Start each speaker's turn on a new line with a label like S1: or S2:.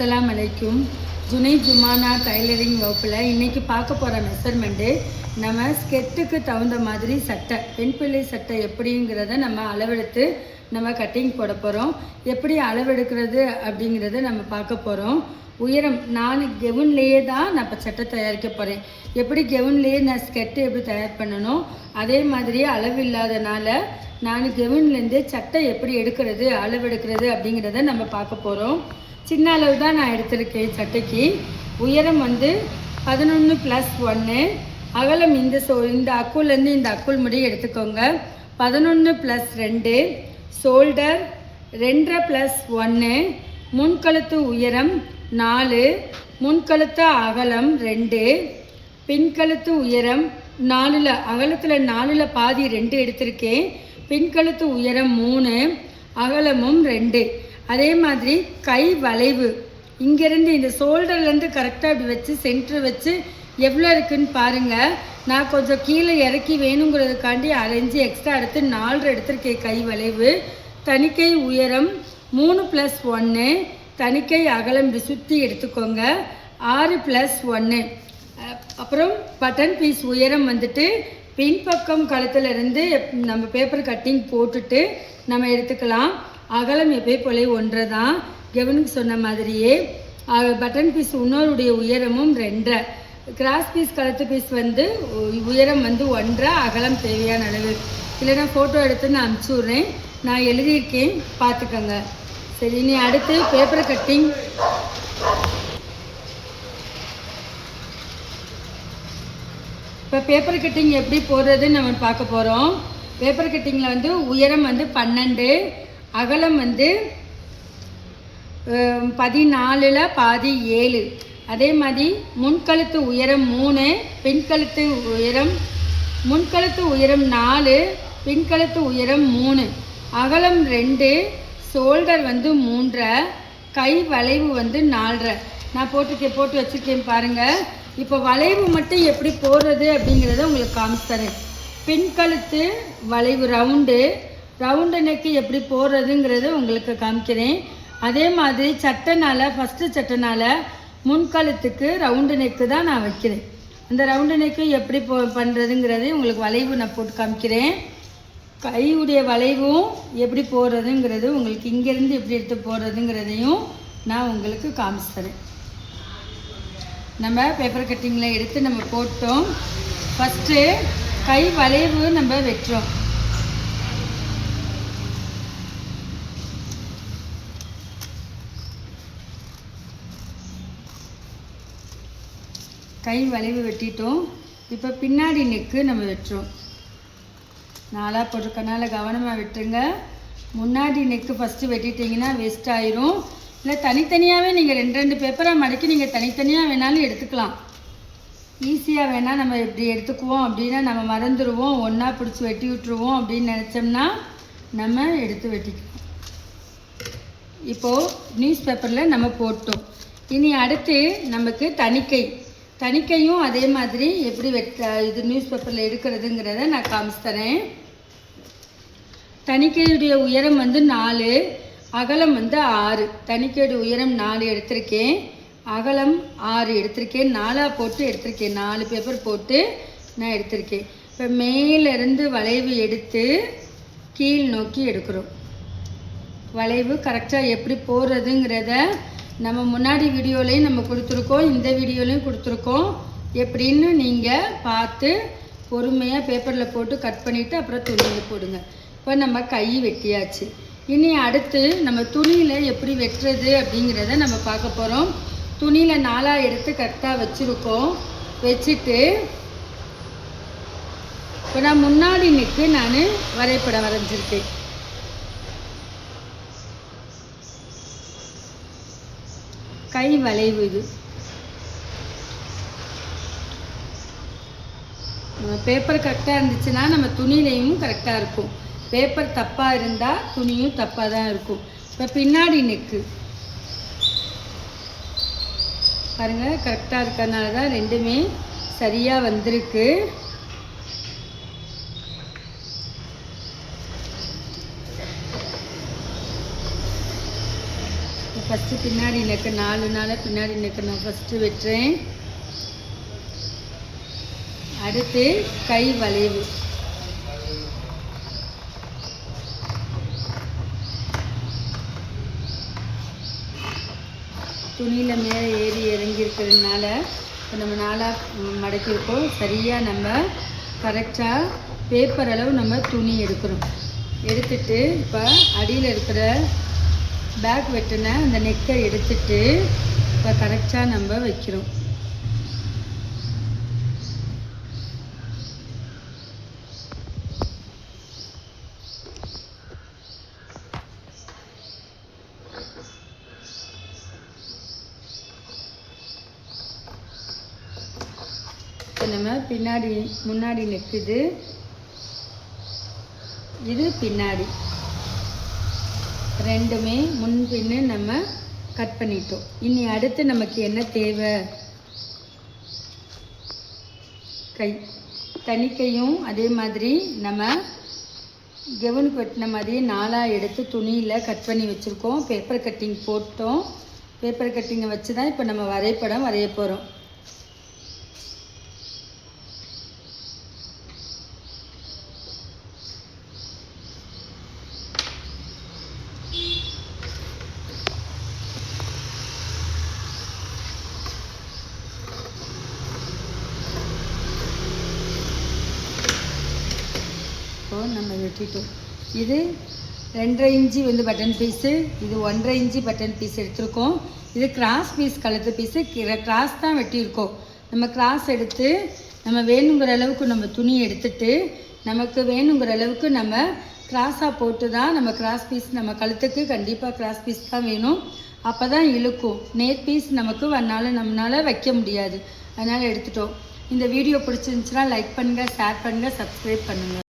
S1: அஸ்லாம் அலைக்கும். ஜுனை ஜுமானா டைலரிங் வகுப்பில் இன்றைக்கி பார்க்க போகிற மெஷர்மெண்ட்டு நம்ம ஸ்கெட்டுக்கு தகுந்த மாதிரி சட்டை பெண் பிள்ளை சட்டை எப்படிங்கிறத நம்ம அளவெடுத்து நம்ம கட்டிங் போட போகிறோம் எப்படி அளவெடுக்கிறது அப்படிங்கிறத நம்ம பார்க்க போகிறோம் உயரம் நான் கெவுன்லேயே தான் நான் இப்போ சட்டை தயாரிக்க போகிறேன் எப்படி கெவுன்லேயே நான் ஸ்கெட்டு எப்படி தயார் பண்ணணும் அதே மாதிரி அளவு இல்லாதனால நான் கெவுன்லேருந்து சட்டை எப்படி எடுக்கிறது அளவெடுக்கிறது அப்படிங்கிறத நம்ம பார்க்க போகிறோம் சின்ன அளவு தான் நான் எடுத்திருக்கேன் சட்டைக்கு. உயரம் வந்து பதினொன்று ப்ளஸ் ஒன்று அகலம் இந்த சோ இந்த அக்குலேருந்து இந்த அக்குள் முடி எடுத்துக்கோங்க. பதினொன்று ப்ளஸ் ரெண்டு. ஷோல்டர் ரெண்டரை ப்ளஸ் ஒன்று முன்கழுத்து உயரம் நாலு. முன்கழுத்து அகலம் ரெண்டு. பின்கழுத்து உயரம் நாலில் அகலத்தில் நாலில் பாதி ரெண்டு எடுத்திருக்கேன். பின்கழுத்து உயரம் மூணு. அகலமும் ரெண்டு. அதே மாதிரி கை வளைவு. இங்கேருந்து இந்த ஷோல்டர்லேருந்து கரெக்டாக இப்படி வச்சு சென்டர் வச்சு எவ்வளோ இருக்குன்னு பாருங்கள் நான் கொஞ்சம் கீழே இறக்கி வேணுங்கிறதுக்காண்டி அரைஞ்சி எக்ஸ்ட்ரா எடுத்து நாலு எடுத்திருக்கேன் கை வளைவு. தணிக்கை உயரம் மூணு ப்ளஸ் ஒன்று தணிக்கை அகலம் இப்படி சுற்றி எடுத்துக்கோங்க. ஆறு ப்ளஸ் ஒன்று அப்புறம் பட்டன் பீஸ் உயரம் வந்துட்டு பின்பக்கம் களத்துலேருந்து நம்ம பேப்பர் கட்டிங் போட்டுட்டு நம்ம எடுத்துக்கலாம். அகலம் எப்பே போல ஒன்றை தான் கெவனுக்கு சொன்ன மாதிரியே பட்டன் பீஸ் இன்னொருடைய உயரமும் ரெண்டரை கிராஸ் பீஸ் கழுத்து பீஸ் வந்து உயரம் வந்து ஒன்றரை அகலம் தேவையான அளவு. இல்லைன்னா ஃபோட்டோ எடுத்து நான் அனுப்பிச்சி விட்றேன் நான் எழுதியிருக்கேன். பார்த்துக்கோங்க. சரி நீ அடுத்து பேப்பர் கட்டிங் இப்போ பேப்பர் கட்டிங் எப்படி போடுறதுன்னு நம்ம பார்க்க போகிறோம் பேப்பர் கட்டிங்கில் வந்து உயரம் வந்து பன்னெண்டு அகலம் வந்து பதினாலில் பாதி ஏழு. அதே மாதிரி முன்கழுத்து உயரம் மூணு பின்கழுத்து உயரம் முன்கழுத்து உயரம் நாலு பின்கழுத்து உயரம் மூணு. அகலம் ரெண்டு ஷோல்டர் வந்து மூன்றரை கை வளைவு வந்து நாலரை. நான் போட்டிருக்கேன் போட்டு வச்சுருக்கேன் பாருங்கள் இப்போ வளைவு மட்டும் எப்படி போடுறது அப்படிங்கிறத உங்களுக்கு காமிச்சு தரேன். பின்கழுத்து வளைவு ரவுண்டு ரவுண்டு நெக்கு எப்படி போடுறதுங்கிறத உங்களுக்கு காமிக்கிறேன். அதே மாதிரி சட்டைனால் ஃபஸ்ட்டு சட்டைனால் முன்கழுத்துக்கு ரவுண்டு நெக்கு தான் நான் வைக்கிறேன். அந்த ரவுண்டு நெக்கு எப்படி போ பண்ணுறதுங்கிறது உங்களுக்கு வளைவு நான் போட்டு காமிக்கிறேன். கையுடைய வளைவும் எப்படி போடுறதுங்கிறது உங்களுக்கு இங்கேருந்து எப்படி எடுத்து போடுறதுங்கிறதையும் நான் உங்களுக்கு காமிச்சு தரேன் நம்ம பேப்பர் கட்டிங்கில் எடுத்து நம்ம போட்டோம். ஃபஸ்ட்டு கை வளைவு நம்ம வெட்டுறோம். கை வளைவு வெட்டிட்டோம். இப்போ பின்னாடி நெக்கு நம்ம வெட்டுறோம். நாளாக போட்டிருக்கனால கவனமாக வெட்டுருங்க முன்னாடி நெக்கு ஃபஸ்ட்டு வெட்டிட்டிங்கன்னா வேஸ்ட் ஆயிரும். இல்லை தனித்தனியாகவே நீங்கள் ரெண்டு ரெண்டு பேப்பராக மடக்கி நீங்கள் தனித்தனியாக வேணாலும் எடுத்துக்கலாம். ஈஸியாக வேணால் நம்ம இப்படி எடுத்துக்குவோம் அப்படின்னா நம்ம மறந்துடுவோம் ஒன்றா பிடிச்சி வெட்டி விட்டுருவோம் அப்படின்னு நினச்சோம்னா நம்ம எடுத்து வெட்டிக்கலாம். இப்போது நியூஸ் பேப்பரில் நம்ம போட்டோம். இனி அடுத்து நமக்கு தணிக்கை. தணிக்கையும் அதே மாதிரி எப்படி வெட்ட இது நியூஸ் பேப்பரில் எடுக்கிறதுங்கிறத நான் காமிச்சு தரேன் தணிக்கையுடைய உயரம் வந்து நாலு அகலம் வந்து ஆறு. தணிக்கையுடைய உயரம் நாலு எடுத்திருக்கேன். அகலம் ஆறு எடுத்திருக்கேன். நாலாக போட்டு எடுத்திருக்கேன். நாலு பேப்பர் போட்டு நான் எடுத்திருக்கேன். இப்போ மேலேருந்து வளைவு எடுத்து கீழ் நோக்கி எடுக்கிறோம். வளைவு கரெக்டாக எப்படி போடுறதுங்கிறத நம்ம முன்னாடி வீடியோலையும் நம்ம கொடுத்துருக்கோம் இந்த வீடியோலையும் கொடுத்துருக்கோம். எப்படின்னு நீங்கள் பார்த்து பொறுமையாக பேப்பரில் போட்டு கட் பண்ணிவிட்டு அப்புறம் துணியில் போடுங்க. இப்போ நம்ம கை வெட்டியாச்சு. இனி அடுத்து நம்ம துணியில் எப்படி வெட்டுறது அப்படிங்கிறத நம்ம பார்க்க போகிறோம் துணியில் நாலாக எடுத்து கரெக்டாக வச்சுருக்கோம். வச்சுட்டு இப்போ நான் முன்னாடி நிற்கு நான் வரைபடம் வரைஞ்சிருக்கேன். கை வளைவு இது நம்ம பேப்பர் கரெக்டாக இருந்துச்சுன்னா நம்ம துணியிலையும் கரெக்டாக இருக்கும். பேப்பர் தப்பாக இருந்தால் துணியும் தப்பாக தான் இருக்கும். இப்போ பின்னாடி நெக்கு பாருங்கள் கரெக்டாக இருக்கிறதுனால தான் ரெண்டுமே சரியாக வந்திருக்கு. ஃபஸ்ட்டு பின்னாடி நெக்கு நாலு நாளாக பின்னாடி நெக்கு நான் ஃபஸ்ட்டு வெட்டுறேன். அடுத்து கை வளைவு. துணியில் மேலே ஏறி இறங்கி இருக்கிறதுனால இப்போ நம்ம நாளாக மடக்கியிருக்கோம். சரியாக நம்ம கரெக்டாக பேப்பர் அளவு நம்ம துணி எடுக்கிறோம் எடுத்துட்டு இப்போ அடியில் இருக்கிற பேக் வெட்டின அந்த நெக்கை எடுத்துட்டு இப்போ கரெக்டாக நம்ம வைக்கிறோம். நம்ம பின்னாடி முன்னாடி நிற்குது இது பின்னாடி. ரெண்டுமே முன்பின்னு நம்ம கட் பண்ணிட்டோம். இனி அடுத்து நமக்கு என்ன தேவை? கை. தனிக்கையும் அதே மாதிரி நம்ம கெவனுக்கு வெட்டின மாதிரி நாலாக எடுத்து துணியில் கட் பண்ணி வச்சுருக்கோம். பேப்பர் கட்டிங் போட்டோம். பேப்பர் கட்டிங்கை வச்சு தான் இப்போ நம்ம வரைபடம் வரைய போகிறோம் இப்போ நம்ம வெட்டிட்டோம். இது ரெண்டரை இன்ச்சு வந்து பட்டன் பீஸு இது ஒன்றரை இன்ச்சு பட்டன் பீஸ் எடுத்திருக்கோம். இது கிராஸ் பீஸ் கழுத்து பீஸு கிராஸ் தான் வெட்டியிருக்கோம். நம்ம கிராஸ் எடுத்து நம்ம வேணுங்கிற அளவுக்கு நம்ம துணி எடுத்துட்டு நமக்கு வேணுங்கிற அளவுக்கு நம்ம கிராஸாக போட்டு தான் நம்ம கிராஸ் பீஸ் நம்ம கழுத்துக்கு கண்டிப்பாக கிராஸ் பீஸ் தான் வேணும். அப்போ தான் இழுக்கும். நேர் பீஸ் நமக்கு வண்ணால் நம்மளால் வைக்க முடியாது. அதனால் எடுத்துட்டோம். இந்த வீடியோ பிடிச்சிருந்துச்சுன்னா லைக் பண்ணுங்கள் ஷேர் பண்ணுங்கள் சப்ஸ்கிரைப் பண்ணுங்கள்